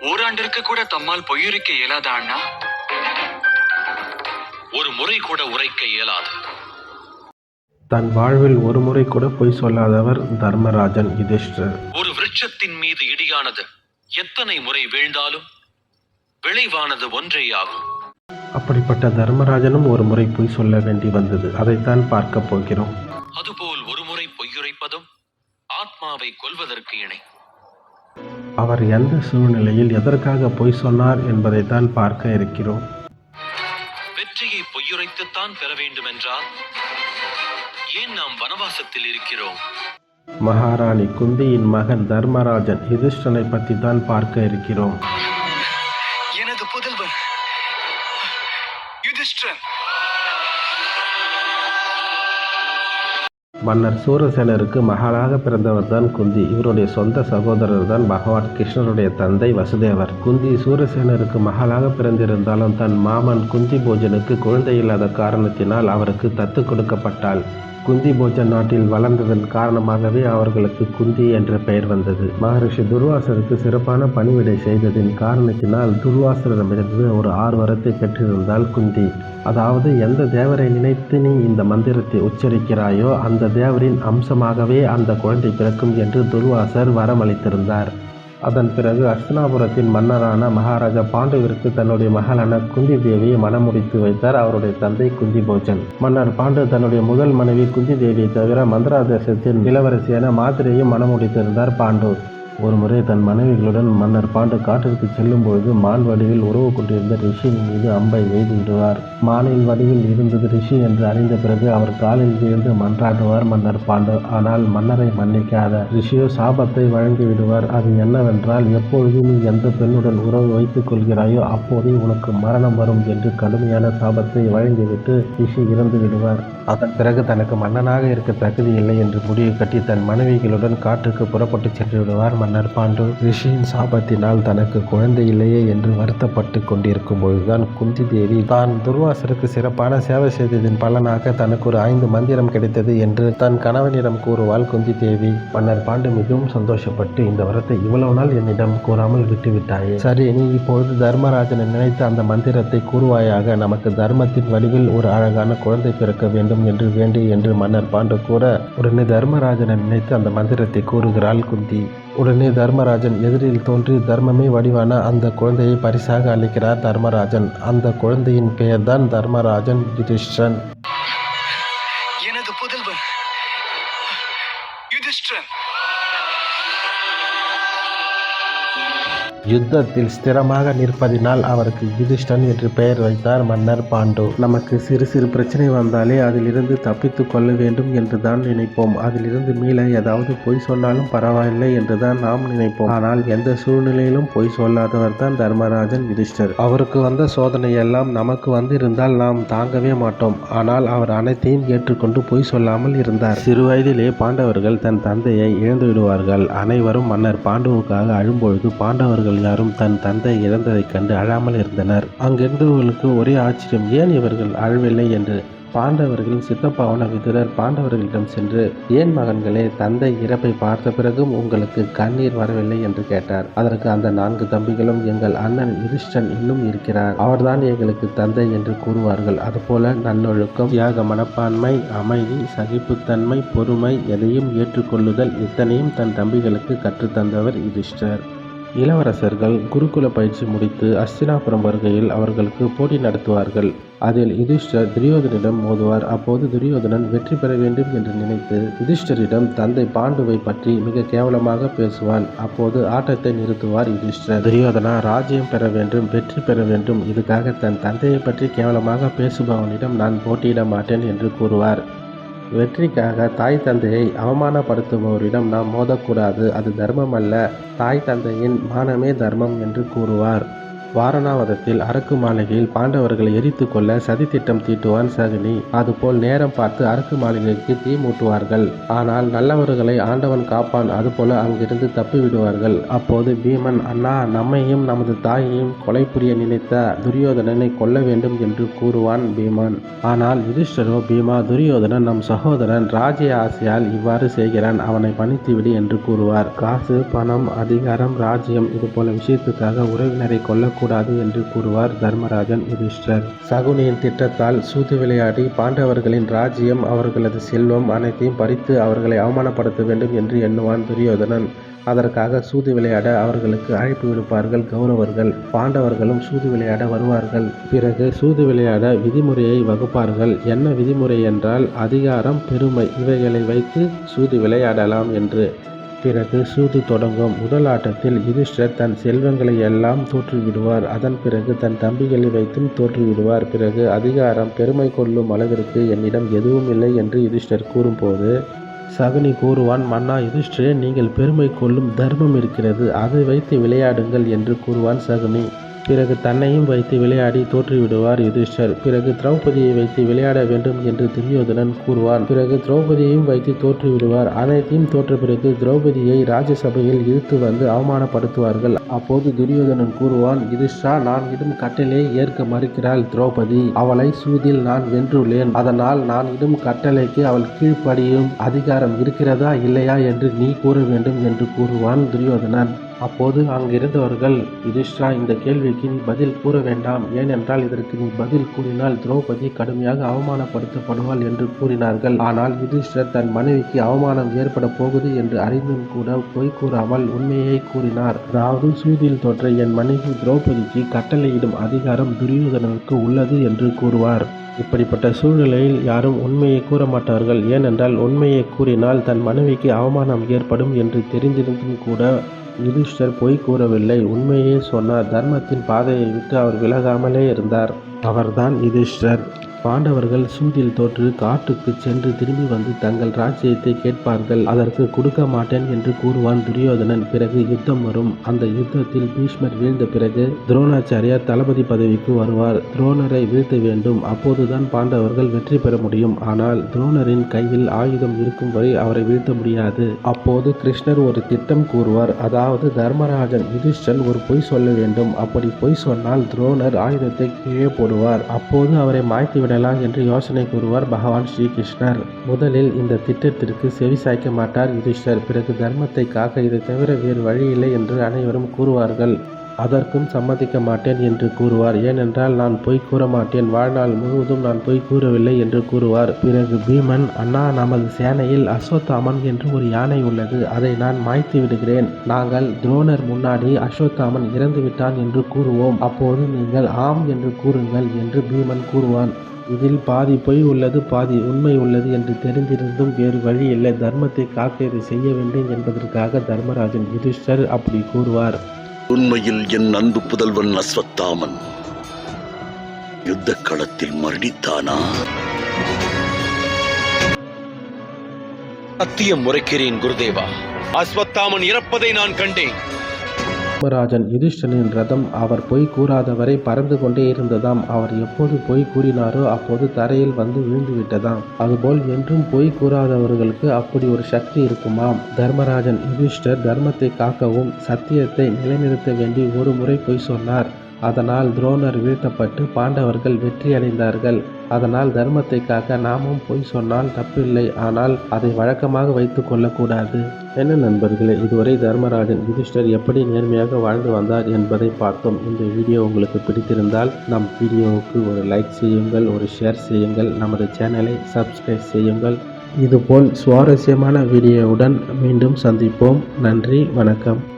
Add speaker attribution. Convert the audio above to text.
Speaker 1: ஓராண்டிற்கு கூட தம்மால் பொய்யுரைக்க இயலாதா அண்ணா?
Speaker 2: ஒரு முறை கூட உரைக்க இயலாது.
Speaker 3: தன் வாழ்வில் ஒருமுறை கூட பொய் சொல்லாதவர் தர்மராஜன் யுதிஷ்டர்.
Speaker 2: ஒரு விருட்சத்தின் மீது இடியானது எத்தனை முறை வீழ்ந்தாலும் விளைவானது ஒன்றேயாகும்
Speaker 3: அப்படிப்பட்ட தர்மராஜனும் ஒரு முறை பொய் சொல்ல வேண்டி வந்தது. அதைத்தான் பார்க்க போகிறோம்.
Speaker 2: அதுபோல் ஒரு முறை பொய்யுரைப்பதும் ஆத்மாவை கொல்வதற்கு இணை.
Speaker 3: அவர் எந்த சூழ்நிலையில் எதற்காக பொய் சொன்னார் என்பதைத்தான் பார்க்க இருக்கிறோம்.
Speaker 2: வெற்றியை பொய்யுரைத்துத்தான் பெற வேண்டுமென்றால் ஏன் நாம் வனவாசத்தில் இருக்கிறோம்?
Speaker 3: மகாராணி குந்தியின் மகன் தர்மராஜன் யுதிஷ்டனை பற்றி தான் பார்க்க இருக்கிறோம்.
Speaker 1: எனது புதல்வர் யுதிஷ்டிரன்
Speaker 3: மன்னர் சூரசேனருக்கு மகளாக பிறந்தவர் தான் குந்தி. இவருடைய சொந்த சகோதரர் தான் பகவான் கிருஷ்ணருடைய தந்தை வசுதேவர். குந்தி சூரசேனருக்கு மகளாக பிறந்திருந்தாலும் தன் மாமன் குந்தி போஜனுக்கு குழந்தை இல்லாத காரணத்தினால் அவருக்கு தத்து கொடுக்கப்பட்டாள். குந்தி போஜன் நாட்டில் வளர்ந்ததன் காரணமாகவே அவர்களுக்கு குந்தி என்ற பெயர் வந்தது. மகரிஷி துர்வாசருக்கு சிறப்பான பணிவிடை செய்ததின் காரணத்தினால் துர்வாசரிடமிருந்து ஒரு ஆறு பெற்றிருந்தால் குந்தி. அதாவது எந்த தேவரை நினைத்து நீ இந்த மந்திரத்தை உச்சரிக்கிறாயோ அந்த தேவரின் அம்சமாகவே அந்த குழந்தை பிறக்கும் என்று துர்வாசர் வரமளித்திருந்தார். அதன் பிறகு அஸ்தினாபுரத்தின் மன்னரான மகாராஜா பாண்டுவிற்கு தன்னுடைய மகளான குந்தி தேவியை மணமுடித்து வைத்தார். அவருடைய தந்தை குந்தி போஜன் மன்னர் பாண்டு தன்னுடைய முதல் மனைவி குந்தி தேவியை தவிர மந்திரா தேசத்தின் இளவரசியான மாத்திரையும் மனமுடித்திருந்தார் பாண்டு. ஒரு முறை தன் மனைவிகளுடன் மன்னர் பாண்டு காட்டிற்கு செல்லும் பொழுது மான் வடிவில் உறவு கொண்டிருந்த ரிஷியின் மீது அம்பை எய்து விடுவார் மானின் வடிவில் இருந்தது ரிஷி என்று அறிந்த பிறகு அவர் காலில் விழுந்து மன்றாடுவார் மன்னர் பாண்டு. ஆனால் மன்னரை மன்னிக்காத ரிஷியோ சாபத்தை வழங்கி விடுவார் அது என்னவென்றால் எப்பொழுது நீ எந்த பெண்ணுடன் உறவு வைத்துக் கொள்கிறாயோ அப்போதே உனக்கு மரணம் வரும் என்று கடுமையான சாபத்தை வழங்கிவிட்டு ரிஷி இறந்து விடுவார் அதன் பிறகு தனக்கு மன்னனாக இருக்க தகுதி இல்லை என்று முடிவு கட்டி தன் மனைவிகளுடன் காட்டுக்கு புறப்பட்டு சென்று விடுவார் மன்னர் பாண்டு. ரிஷியின் சாபத்தினால் தனக்கு குழந்தை இல்லையே என்று வருத்தப்பட்டு கொண்டிருக்கும் போதுதான் குந்தி தேவி தான் துர்வாசருக்கு சிறப்பான சேவை செய்ததின் பலனாக தனக்கு ஒரு ஐந்து மந்திரம் கிடைத்தது என்று தன் கணவனிடம் கூறுவாள் குந்தி தேவி மன்னர் பாண்டு மிகவும் சந்தோஷப்பட்டு இந்த வரத்தை இவ்வளவு நாள் என்னிடம் கூறாமல் விட்டுவிட்டாயே. சரி நீ இப்பொழுது தர்மராஜனை நினைத்து அந்த மந்திரத்தை கூறுவாயாக. நமக்கு தர்மத்தின் வடிவில் ஒரு அழகான குழந்தை பிறக்க வேண்டும். என்று வேண்டி என்று மன்னர் பாண்டு கூற உடனே தர்மராஜனை நினைத்து அந்த மந்திரத்தை கூறுகிறாள் குந்தி. உடனே தர்மராஜன் எதிரில் தோன்றி தர்மமே வடிவான அந்த குழந்தையை பரிசாக அளிக்கிறார் தர்மராஜன். அந்த குழந்தையின் பெயர்தான் தர்மராஜன் யுதிஷ்டன் யுத்தத்தில் ஸ்திரமாக நிற்பதினால் அவருக்கு யுதிஷ்டன் என்று பெயர் வைத்தார் மன்னர் பாண்டு. நமக்கு சிறு சிறு பிரச்சனை வந்தாலே அதிலிருந்து தப்பித்து கொள்ள வேண்டும் என்று தான் நினைப்போம். அதிலிருந்து மீள ஏதாவது பொய் சொன்னாலும் பரவாயில்லை என்று தான் நாம் நினைப்போம். ஆனால் எந்த சூழ்நிலையிலும் பொய் சொல்லாதவர் தான் தர்மராஜன் யுதிஷ்டர். அவருக்கு வந்த சோதனை எல்லாம் நமக்கு வந்திருந்தால் நாம் தாங்கவே மாட்டோம். ஆனால் அவர் அனைத்தையும் ஏற்றுக்கொண்டு பொய் சொல்லாமல் இருந்தார். சிறு வயதிலே பாண்டவர்கள் தன் தந்தையை இழந்து விடுவார்கள் அனைவரும் மன்னர் பாண்டுவுக்காக அழும்பொழுது பாண்டவர்கள் எல்லாரும் தன் தந்தை இறந்ததைக் கண்டு அழாமல் இருந்தனர். அங்கிருந்தவர்களுக்கு ஒரே ஆச்சரியம் ஏன் இவர்கள் அழவில்லை என்று? பாண்டவர்களின் சித்தப்பாவன விதுரர் பாண்டவர்களிடம் சென்று ஏன் மகன்களே தந்தை இறப்பை பார்த்த பிறகும் உங்களுக்கு கண்ணீர் வரவில்லை என்று கேட்டார். அதற்கு அந்த நான்கு தம்பிகளும் எங்கள் அண்ணன் யுதிஷ்டன் இன்னும் இருக்கிறார். அவர்தான் எங்களுக்கு தந்தை என்று கூறுவார்கள். அதுபோல நல்லொழுக்கம் தியாக மனப்பான்மை அமைதி சகிப்புத்தன்மை பொறுமை எதையும் ஏற்றுக்கொள்ளுதல் இத்தனையும் தன் தம்பிகளுக்கு கற்றுத்தந்தவர் யுதிஷ்டர். இளவரசர்கள் குருகுல பயிற்சி முடித்து அஸ்தினாபுரம் வருகையில் அவர்களுக்கு போட்டி நடத்துவார்கள். அதில் யுதிஷ்டர் துரியோதனிடம் மோதுவார். அப்போது துரியோதனன் வெற்றி பெற வேண்டும் என்று நினைத்து யுதிஷ்டரிடம் தந்தை பாண்டுவை பற்றி மிக கேவலமாக பேசுவான். அப்போது ஆட்டத்தை நிறுத்துவார் யுதிஷ்டர். துரியோதனா ராஜ்யம் பெற வேண்டும் வெற்றி பெற வேண்டும். இதுக்காக தன் தந்தையை பற்றி கேவலமாக பேசுபவனிடம் நான் போட்டியிட மாட்டேன் என்று கூறுவார். வெற்றிக்காக தாய் தந்தையை அவமானப்படுத்துபவரிடம் நாம் மோதக்கூடாது. அது தர்மம் அல்ல தாய் தந்தையின் மானமே தர்மம் என்று கூறுவார். வாரணாவதத்தில் அரக்கு மாளிகையில் பாண்டவர்களை எரித்து கொள்ள சதித்திட்டம் தீட்டுவான் சகுனி. அதுபோல் நேரம் பார்த்து அரக்கு மாளிகைக்கு தீ மூட்டுவார்கள். ஆனால் நல்லவர்களை ஆண்டவன் காப்பான் அதுபோல அங்கிருந்து தப்பி விடுவார்கள் அப்போது பீமன் அண்ணா நம்மையும் நமது தாயையும் கொலை புரிய நினைத்த துரியோதனனை கொல்ல வேண்டும் என்று கூறுவான் பீமன். ஆனால் யுதிஷ்டரோ பீமா துரியோதனன் நம் சகோதரன் ராஜ்ய ஆசையால் இவ்வாறு செய்கிறான் அவனை பணித்துவிடு என்று கூறுவார். காசு பணம் அதிகாரம் ராஜ்யம் இது போல விஷயத்துக்காக உறவினரை கூடாது என்று கூறுவார் தர்மராஜன் யுதிஷ்டர். சகுனியின் திட்டத்தால் சூது விளையாடி பாண்டவர்களின் ராஜ்யம் அவர்களது செல்வம் அனைத்தையும் பறித்து அவர்களை அவமானப்படுத்த வேண்டும் என்று எண்ணுவான் துரியோதனன். அதற்காக சூது விளையாட அவர்களுக்கு அழைப்பு விடுப்பார்கள் கௌரவர்கள். பாண்டவர்களும் சூது விளையாட வருவார்கள். பிறகு சூது விளையாட விதிமுறையை வகுப்பார்கள். என்ன விதிமுறை என்றால் அதிகாரம் பெருமை இவைகளை வைத்து சூது விளையாடலாம் என்று. பிறகு சூது தொடங்கும். முதல் ஆட்டத்தில் யுதிஷ்டர் தன் செல்வங்களை எல்லாம் தோற்றுவிடுவார். அதன் பிறகு தன் தம்பிகளை வைத்தும் தோற்றுவிடுவார். பிறகு அதிகாரம் பெருமை கொள்ளும் அளவிற்கு என்னிடம் எதுவும் இல்லை என்று யுதிஷ்டர் கூறும்போது சகுனி கூறுவான் மன்னா யுதிஷ்டரே நீங்கள் பெருமை கொள்ளும் தர்மம் இருக்கிறது. அதை வைத்து விளையாடுங்கள் என்று கூறுவான் சகுனி. பிறகு தன்னையும் வைத்து விளையாடி தோற்றுவிடுவார் யுதிஷ்டர். பிறகு திரௌபதியை வைத்து விளையாட வேண்டும் என்று துரியோதனன் கூறுவான். பிறகு திரௌபதியையும் வைத்து தோற்றுவிடுவார். அனைத்தையும் தோற்ற பிறகு திரௌபதியை ராஜசபையில் இழுத்து வந்து அவமானப்படுத்துவார்கள். அப்போது துரியோதனன் கூறுவான் யுதிஷ்டா நான் இடும் கட்டளை ஏற்க மறுக்கிறாள் திரௌபதி. அவளை சூதில் நான் வென்றுள்ளேன். அதனால் நான் இடும் கட்டளைக்கு அவள் கீழ்ப்படியும் அதிகாரம் இருக்கிறதா இல்லையா என்று நீ கூற வேண்டும் என்று கூறுவான் துரியோதனன். அப்போது அங்கிருந்தவர்கள் யுதிஷ்டா இந்த கேள்விக்கு நீ பதில் கூற வேண்டாம். ஏனென்றால் இதற்கு நீ பதில் கூறினால் திரௌபதி கடுமையாக அவமானப்படுத்தப்படுவாள் என்று கூறினார்கள். ஆனால் யுதிஷ்டர் தன் மனைவிக்கு அவமானம் ஏற்பட போகுது என்று அறிந்தும் கூட பொய் கூறாமல் உண்மையை கூறினார். அதாவது சூதில் தோற்ற என் மனைவி திரௌபதிக்கு கட்டளையிடும் அதிகாரம் துரியோதனனுக்கு உள்ளது என்று கூறுவார். இப்படிப்பட்ட சூழ்நிலையில் யாரும் உண்மையை கூற மாட்டார்கள். ஏனென்றால் உண்மையை கூறினால் தன் மனைவிக்கு அவமானம் ஏற்படும் என்று தெரிந்திருந்தும் கூட யுதிஷ்டர் பொய் கூறவில்லை. உண்மையே சொன்னார். தர்மத்தின் பாதையை விட்டு அவர் விலகாமலே இருந்தார். அவர்தான் யுதிஷ்டர். பாண்டவர்கள் சூதில் தோற்று காட்டுக்கு சென்று திரும்பி வந்து தங்கள் ராஜ்யத்தை கேட்பார்கள். அதற்கு கொடுக்க மாட்டேன் என்று கூறுவான் துரியோதனன். பிறகு யுத்தம் வரும். அந்த யுத்தத்தில் பீஷ்மர் வீழ்ந்த பிறகு துரோணாச்சாரியார் தளபதி பதவிக்கு வருவார். துரோணரை வீழ்த்த வேண்டும். அப்போதுதான் பாண்டவர்கள் வெற்றி பெற முடியும். ஆனால் துரோணரின் கையில் ஆயுதம் இருக்கும் வரை அவரை வீழ்த்த முடியாது. அப்போது கிருஷ்ணர் ஒரு திட்டம் கூறுவார். அதாவது தர்மராஜன் யுதிஷ்டன் ஒரு பொய் சொல்ல வேண்டும். அப்படி பொய் சொன்னால் துரோணர் ஆயுதத்தை கீழே போடுவார். அப்போது அவரை மாய்த்து விடலாம் என்று யோசனை கூறுவார் பகவான் ஸ்ரீகிருஷ்ணர். முதலில் இந்த திட்டத்திற்கு செவி சாய்க்க மாட்டார் யுதிஷ்டர். பிறகு தர்மத்தை காக்க இதை தவிர வேறு வழியில்லை என்று அனைவரும் கூறுவார்கள். அதற்கும் சம்மதிக்க மாட்டேன் என்று கூறுவார். ஏனென்றால் நான் பொய் கூற மாட்டேன். வாழ்நாள் முழுவதும் நான் பொய் கூறவில்லை என்று கூறுவார். பிறகு பீமன் அண்ணா நமது சேனையில் அஸ்வத்தாமன் என்று ஒரு யானை உள்ளது. அதை நான் மாய்த்து விடுகிறேன். நாங்கள் துரோணர் முன்னாடி அஸ்வத்தாமன் இறந்து விட்டான் என்று கூறுவோம். அப்போது நீங்கள் ஆம் என்று கூறுங்கள் என்று பீமன் கூறுவான். இதில் பாதி பொய் உள்ளது பாதி உண்மை உள்ளது என்று தெரிந்திருந்தும் வேறு வழி இல்லை. தர்மத்தை காக்க இதை செய்ய வேண்டும் என்பதற்காக தர்மராஜன் யுதிஷ்டர் அப்படி கூறுவார்.
Speaker 4: உண்மையில் என் அன்பு புதல்வன் அஸ்வத்தாமன். யுத்த களத்தில் மரணித்தானா?
Speaker 2: சத்தியம் முறைக்கிறேன் குருதேவா. அஸ்வத்தாமன் இறப்பதை நான் கண்டேன்.
Speaker 3: தர்மராஜன் யுதிஷ்டனின் ரதம் அவர் பொய் கூறாதவரை பறந்து கொண்டே இருந்ததாம். அவர் எப்போது பொய் கூறினாரோ அப்போது தரையில் வந்து விழுந்து விட்டதாம். அதுபோல் என்றும் பொய் கூறாதவர்களுக்கு அப்படி ஒரு சக்தி இருக்குமாம். தர்மராஜன் யுதிஷ்டர் தர்மத்தை காக்கவும் சத்தியத்தை நிலைநிறுத்த வேண்டி ஒரு முறை பொய் சொன்னார். அதனால் துரோணர் வீழ்த்தப்பட்டு பாண்டவர்கள் வெற்றியடைந்தார்கள். அதனால் தர்மத்தை காக்க நாமும் பொய் சொன்னால் தப்பில்லை. ஆனால் அதை வழக்கமாக வைத்து கொள்ளக்கூடாது. என்ன நண்பர்களே இதுவரை தர்மராஜன் யுதிஷ்டர் எப்படி நேர்மையாக வாழ்ந்து வந்தார் என்பதை பார்த்தோம். இந்த வீடியோ உங்களுக்கு பிடித்திருந்தால் நம் வீடியோவுக்கு ஒரு லைக் செய்யுங்கள் ஒரு ஷேர் செய்யுங்கள் நமது சேனலை சப்ஸ்கிரைப் செய்யுங்கள். இதுபோல் சுவாரஸ்யமான வீடியோவுடன் மீண்டும் சந்திப்போம். நன்றி வணக்கம்.